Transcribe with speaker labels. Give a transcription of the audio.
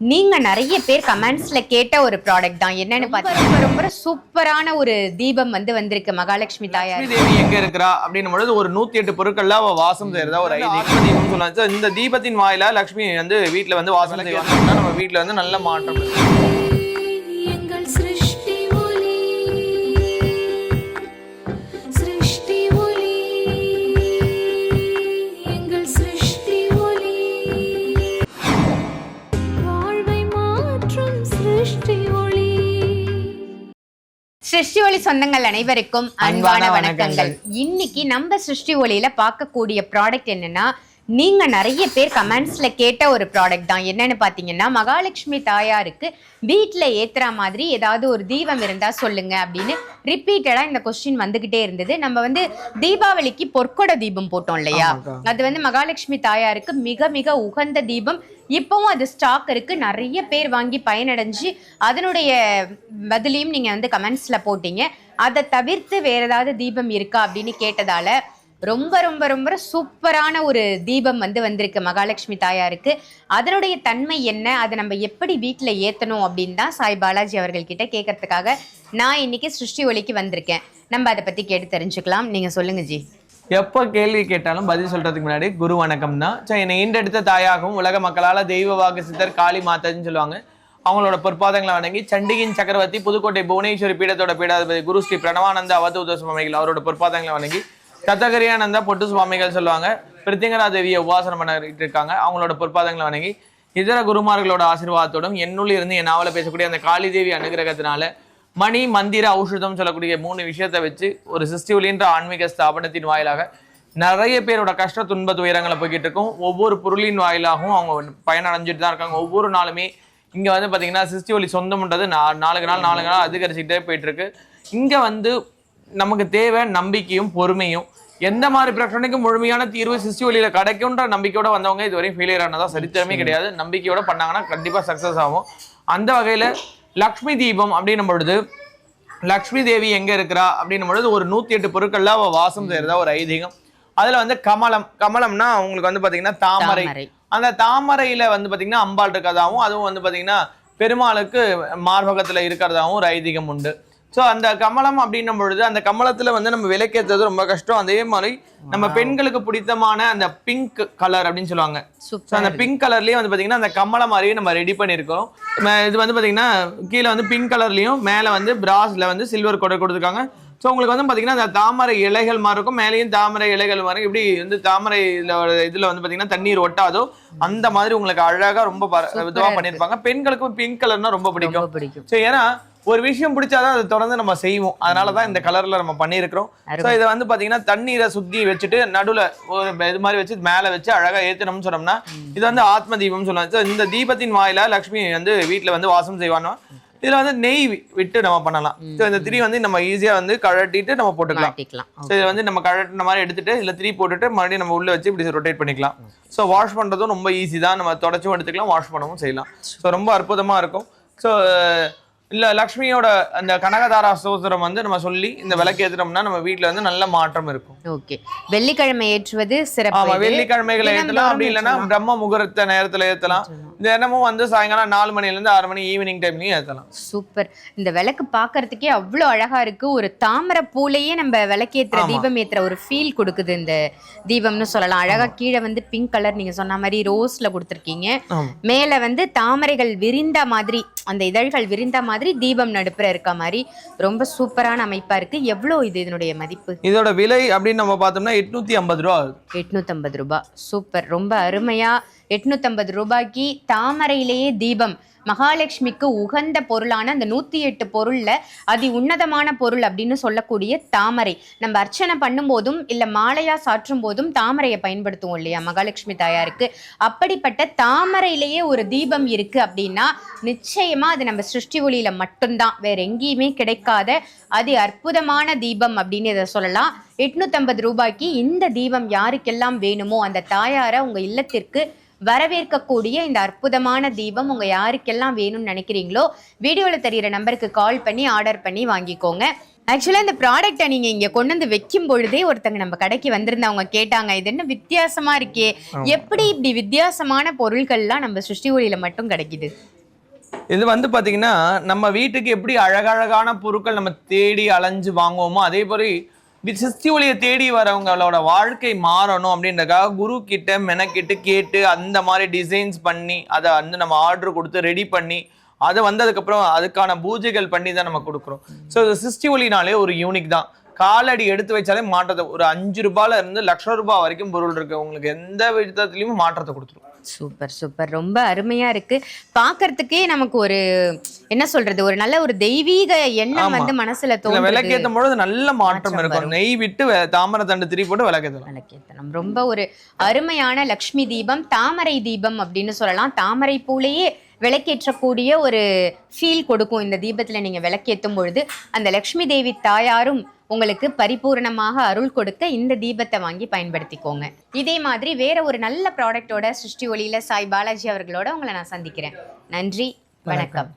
Speaker 1: நீங்க நிறைய பேர் கமெண்ட்ஸ்ல கேட்ட ஒரு ப்ராடக்ட் தான். என்னன்னு பார்த்தீங்கன்னா ரொம்ப ரொம்ப சூப்பரான ஒரு தீபம் வந்து வந்திருக்கு மகாலட்சுமி தாயார்.
Speaker 2: தேவி எங்க இருக்கிறா அப்படின்னும் பொழுது ஒரு நூத்தி எட்டு பொருட்கள்ல அவ வாசம் செய்யறதா ஒரு தீபம் இந்த தீபத்தின் வாயிலா லட்சுமி வந்து வீட்டுல வந்து வாசம் செய்வாங்க. நம்ம வீட்டுல வந்து நல்ல மாற்றம்
Speaker 3: சிருஷ்டி ஒளி
Speaker 1: சொந்தங்கள் அனைவருக்கும் அன்பான வணக்கங்கள். இன்னைக்கு நம்ம சிருஷ்டி ஒளியில பார்க்கக்கூடிய ப்ராடக்ட் என்னன்னா நீங்க நிறைய பேர் கமெண்ட்ஸ்ல கேட்ட ஒரு ப்ராடக்ட் தான். என்னன்னு பாத்தீங்கன்னா மகாலட்சுமி தாயாருக்கு வீட்ல ஏத்துற மாதிரி ஏதாவது ஒரு தீபம் இருந்தா சொல்லுங்க அப்படின்னு ரிப்பீட்டடா இந்த கொஸ்டின் வந்துகிட்டே இருந்தது. நம்ம வந்து தீபாவளிக்கு பொற்கொட தீபம் போட்டோம் இல்லையா? அது வந்து மகாலட்சுமி தாயாருக்கு மிக மிக உகந்த தீபம். இப்பவும் அது ஸ்டாக் இருக்கு. நிறைய பேர் வாங்கி பயனடைஞ்சு அதனுடைய பதிலையும் நீங்க வந்து கமெண்ட்ஸ்ல போட்டீங்க. அதை தவிர்த்து வேற ஏதாவது தீபம் இருக்கா அப்படின்னு கேட்டதால ரொம்ப ரொம்ப ரொம்ப சூப்பரான ஒரு தீபம் வந்து வந்திருக்கு மகாலட்சுமி தாயாருக்கு. அதனுடைய தன்மை என்ன? அதை நம்ம எப்படி வீட்டில் ஏற்றணும் அப்படின்னு தான் சாய் பாலாஜி அவர்கள்கிட்ட கேட்கறதுக்காக நான் இன்னைக்கு சிருஷ்டி ஒளிக்கு வந்திருக்கேன். நம்ம அதை பற்றி கேட்டு தெரிஞ்சுக்கலாம். நீங்கள் சொல்லுங்க ஜி.
Speaker 2: எப்போ கேள்வி கேட்டாலும் பதில் சொல்றதுக்கு முன்னாடி குரு வணக்கம் தான். ஸோ என்னை ஈண்டெடுத்த தாயாகவும் உலக மக்களால் தெய்வவாக சித்தர் காளி மாதான்னு சொல்லுவாங்க. அவங்களோட பொற்பாதங்களை வணங்கி சண்டிகின் சக்கரவர்த்தி புதுக்கோட்டை புவனேஸ்வரி பீடத்தோட பீடாதிபதி குரு ஸ்ரீ பிரணவானந்த அவதூத சுவாமிகள் அவரோட பொற்பாதங்களை வணங்கி தத்தகரியானந்தா பொட்டு சுவாமிகள் சொல்லுவாங்க. பிரித்திங்கரா தேவியை உபாசனம் பண்ணிட்டு இருக்காங்க. அவங்களோட பொற்பாதங்களை வணங்கி இதர குருமார்களோட ஆசீர்வாதத்தோடும் என்னுள்ள இருந்து என் நாவல பேசக்கூடிய அந்த காளி தேவி அனுகிரகத்தினால மணி மந்திர ஔஷதம் சொல்லக்கூடிய மூணு விஷயத்தை வச்சு ஒரு சிஸ்டிவலின்ற ஆன்மீக ஸ்தாபனத்தின் வாயிலாக நிறைய பேரோட கஷ்ட துன்ப துயரங்களை போய்கிட்டு இருக்கும். ஒவ்வொரு பொருளின் வாயிலாகவும் அவங்க பயனடைஞ்சிட்டு தான் இருக்காங்க. ஒவ்வொரு நாளுமே இங்கே வந்து பார்த்தீங்கன்னா சிஸ்டி ஒலி சொந்தம்ன்றது நா நாளுக்கு நாள் நாளுக்கு நாள் அதிகரிச்சுக்கிட்டே போயிட்டு இருக்கு. வந்து நமக்கு தேவை நம்பிக்கையும் பொறுமையும். எந்த மாதிரி பிரச்சனைக்கும் முழுமையான தீர்வு சிஸ்டி ஒலியில கிடைக்கும்ன்ற நம்பிக்கையோட வந்தவங்க இதுவரையும் ஃபெயிலியர் ஆனதா சரித்திரமே கிடையாது. நம்பிக்கையோட பண்ணாங்கன்னா கண்டிப்பா சக்சஸ் ஆகும். அந்த வகையில லக்ஷ்மி தீபம் அப்படின்னும் பொழுது லக்ஷ்மி தேவி எங்க இருக்கிறா அப்படின்னும் பொழுது ஒரு நூத்தி எட்டு பொருட்கள்ல அவ வாசம் செய்யறதா ஒரு ஐதீகம். அதுல வந்து கமலம் கமலம்னா உங்களுக்கு வந்து பாத்தீங்கன்னா தாமரை. அந்த தாமரையில வந்து பாத்தீங்கன்னா அம்பாள் இருக்கிறதாவும் அதுவும் வந்து பாத்தீங்கன்னா பெருமாளுக்கு மார்பகத்துல இருக்கிறதாவும் ஒரு ஐதீகம் உண்டு. ஸோ அந்த கமலம் அப்படின்னும் பொழுது அந்த கமலத்துல வந்து நம்ம விளக்கேற்றுறது ரொம்ப கஷ்டம். அதே மாதிரி நம்ம பெண்களுக்கு பிடித்தமான அந்த பிங்க் கலர் அப்படின்னு சொல்லுவாங்க. ஸோ அந்த பிங்க் கலர்லயே வந்து பாத்தீங்கன்னா அந்த கமலம் மாதிரியே நம்ம ரெடி பண்ணியிருக்கோம் இது வந்து பாத்தீங்கன்னா கீழே வந்து பிங்க் கலர்லயும் மேலே வந்து பிராஸ்ல வந்து சில்வர் கொடை கொடுத்துருக்காங்க. ஸோ உங்களுக்கு வந்து பாத்தீங்கன்னா அந்த தாமரை இலைகள் மாதிரி இருக்கும். மேலேயும் தாமரை இலைகள் மாதிரி இப்படி வந்து தாமரை இதுல வந்து பாத்தீங்கன்னா தண்ணீர் ஒட்டாதோ அந்த மாதிரி உங்களுக்கு அழகா ரொம்ப பர-
Speaker 1: Super-ஆ
Speaker 2: இதுவா
Speaker 1: இருக்கு.
Speaker 2: பண்ணியிருப்பாங்க பெண்களுக்கும் பிங்க் கலர்னா ரொம்ப பிடிக்கும்.
Speaker 1: ரொம்ப பிடிக்கும்.
Speaker 2: ஸோ ஏன்னா ஒரு விஷயம் பிடிச்சாதான் அதை தொடர்ந்து நம்ம செய்வோம். அதனால தான் இந்த கலர்ல நம்ம பண்ணியிருக்கிறோம். ஸோ. இதை வந்து பாத்தீங்கன்னா தண்ணீரை சுத்தி வச்சுட்டு நடுவுல ஒரு இது மாதிரி வச்சு மேல வச்சு அழகா ஏத்தணும்னு சொன்னோம்னா இது வந்து ஆத்ம தீபம் சொல்லுவாங்க. So, இந்த தீபத்தின் வாயிலா லக்ஷ்மி வந்து வீட்ல வந்து வாசம் செய்வானோ? இதுல வந்து நெய் விட்டு நம்ம பண்ணலாம். ஸோ இந்த திரி வந்து நம்ம ஈஸியா வந்து கழட்டிட்டு நம்ம போட்டுக்கலாம். ஸோ இதை வந்து நம்ம கழட்டின மாதிரி எடுத்துட்டு இதுல திரி போட்டுட்டு மறுபடியும் நம்ம உள்ள வச்சு இப்படி ரொட்டேட் பண்ணிக்கலாம். ஸோ வாஷ் பண்றதும் ரொம்ப ஈஸி தான். நம்ம தொடச்சும் எடுத்துக்கலாம் வாஷ் பண்ணவும் செய்யலாம். ஸோ ரொம்ப அற்புதமா இருக்கும். ஸோ இல்ல லக்ஷ்மியோட அந்த கனகதாரா ஸ்தோத்திரம் வந்து நம்ம சொல்லி இந்த விளக்கு ஏத்துறோம்னா நம்ம வீட்ல வந்து நல்ல மாற்றம் இருக்கும்.
Speaker 1: ஓகே. வெள்ளிக்கிழமை ஏற்றுவது சிறப்பு
Speaker 2: ஆமா
Speaker 1: இது.
Speaker 2: வெள்ளிக்கிழமைகளை ஏத்தலாம்.
Speaker 1: தினந்தோறும்
Speaker 2: அப்படி இல்லைன்னா
Speaker 1: ஏற்றலாம்.
Speaker 2: பிரம்ம முகூர்த்த நேரத்துல ஏத்தலாம். தினமும் வந்து சாயங்காலம் நாலு மணில இருந்து ஆறு மணி ஈவினிங் டைம்லயும் ஏத்தலாம்.
Speaker 1: சூப்பர் இந்த விளக்கு பார்க்கறதுக்கே அவ்வளோ அழகா இருக்கு. ஒரு தாமரை பூலையே நம்ம விளக்கேத்துற. தீபம் ஏத்துற ஒரு ஃபீல் கொடுக்குது இந்த தீபம்னு சொல்லலாம். அழகா கீழே வந்து பிங்க் கலர் நீங்க சொன்ன மாதிரி ரோஸ்ல கொடுத்துருக்கீங்க. மேல வந்து தாமரைகள் விரிந்த மாதிரி அந்த இதழ்கள் விரிந்த மாதிரி தீபம் நடுப்புற இருக்க மாதிரி ரொம்ப சூப்பரான அமைப்பா இருக்கு. எவ்வளோ இது இதனுடைய மதிப்பு?
Speaker 2: இதோட விலை அப்படின்னு நம்ம பார்த்தோம்னா எட்நூத்தி ஐம்பது ரூபா ஆகுது.
Speaker 1: எட்நூத்தம்பது ரூபாய் சூப்பர் ரொம்ப அருமையா எட்நூத்தம்பது ரூபாய்க்கு தாமரையிலேயே தீபம். மகாலட்சுமிக்கு உகந்த பொருளான அந்த நூற்றி எட்டு பொருளில் அதி உன்னதமான பொருள் அப்படின்னு சொல்லக்கூடிய தாமரை. நம்ம அர்ச்சனை பண்ணும்போதும் இல்லை மாலையாக சாற்றும் போதும் தாமரையை பயன்படுத்துவோம் இல்லையா? மகாலட்சுமி தாயாருக்கு. அப்படிப்பட்ட தாமரையிலேயே ஒரு தீபம் இருக்குது அப்படின்னா நிச்சயமாக அது நம்ம சிருஷ்டி ஒளியில் மட்டும்தான். வேற எங்கேயுமே கிடைக்காத அதி அற்புதமான தீபம் அப்படின்னு இதை சொல்லலாம். எட்நூத்தம்பது ரூபாய்க்கு இந்த தீபம் யாருக்கெல்லாம் வேணுமோ அந்த தாயாரை உங்கள் இல்லத்திற்கு வரவேற்கக்கூடிய இந்த அற்புதமான தீபம் உங்கள் யாருக்கெல்லாம் வேணும்னு நினைக்கிறீங்களோ வீடியோல தெரியிற நம்பருக்கு கால் பண்ணி ஆர்டர் பண்ணி வாங்கிக்கோங்க. ஆக்சுவலா இந்த ப்ராடக்ட்டை நீங்க இங்க கொண்டு வந்து வைக்கும் பொழுதே ஒருத்தங்க நம்ம கடைக்கு வந்திருந்தவங்க கேட்டாங்க இது என்ன வித்தியாசமா இருக்கே? எப்படி இப்படி வித்தியாசமான பொருட்கள்லாம் நம்ம சிருஷ்டி ஒளியில மட்டும் கிடைக்குது?
Speaker 2: இது வந்து பாத்தீங்கன்னா நம்ம வீட்டுக்கு எப்படி அழகழகான பொருட்கள் நம்ம தேடி அலைஞ்சு வாங்குவோமோ அதே மாதிரி சிஸ்தி ஒளியை தேடி வரவங்களோட வாழ்க்கை மாறணும் அப்படின்றக்காக குரு கிட்ட மெனக்கிட்டு கேட்டு அந்த மாதிரி டிசைன்ஸ் பண்ணி அதை வந்து நம்ம ஆர்டர் கொடுத்து ரெடி பண்ணி அதை வந்ததுக்கப்புறம் அதுக்கான பூஜைகள் பண்ணி தான் நம்ம கொடுக்குறோம். ஸோ சிஸ்டி ஒளினாலே ஒரு யூனிக் தான். காலடி எடுத்து வச்சாலே மாற்றத்தை ஒரு அஞ்சு ரூபாயில இருந்து லட்சம் ரூபாய் வரைக்கும் பொருள் இருக்கு. உங்களுக்கு எந்த விதத்துலையும் மாற்றத்தை கொடுத்துரும்.
Speaker 1: Super super. ரொம்ப அருமையா இருக்கு. பார்க்கிறதுக்கே நமக்கு ஒரு என்ன சொல்றது ஒரு நல்ல ஒரு தெய்வீக எண்ணம். வந்து மனசுல தோன்றுது.
Speaker 2: விளக்கேற்றும் பொழுது நல்ல மாற்றம் இருக்கும். நெய் விட்டு தாமரை தண்டு திரி போட்டு விளக்கேற்றலாம்
Speaker 1: விளக்கேத்தனம் ரொம்ப ஒரு அருமையான லக்ஷ்மி தீபம் தாமரை தீபம் அப்படின்னு சொல்லலாம். தாமரை பூலையே விளக்கேற்றக்கூடிய ஒரு ஃபீல் கொடுக்கும். இந்த தீபத்தில் நீங்கள் விளக்கேற்றும் பொழுது அந்த லக்ஷ்மி தேவி தாயாரும் உங்களுக்கு பரிபூரணமாக அருள் கொடுக்க இந்த தீபத்தை வாங்கி பயன்படுத்திக்கோங்க. இதே மாதிரி வேற ஒரு நல்ல ப்ராடக்டோட சிருஷ்டி ஒளியில சாய் பாலாஜி அவர்களோட உங்களை நான் சந்திக்கிறேன். நன்றி வணக்கம்.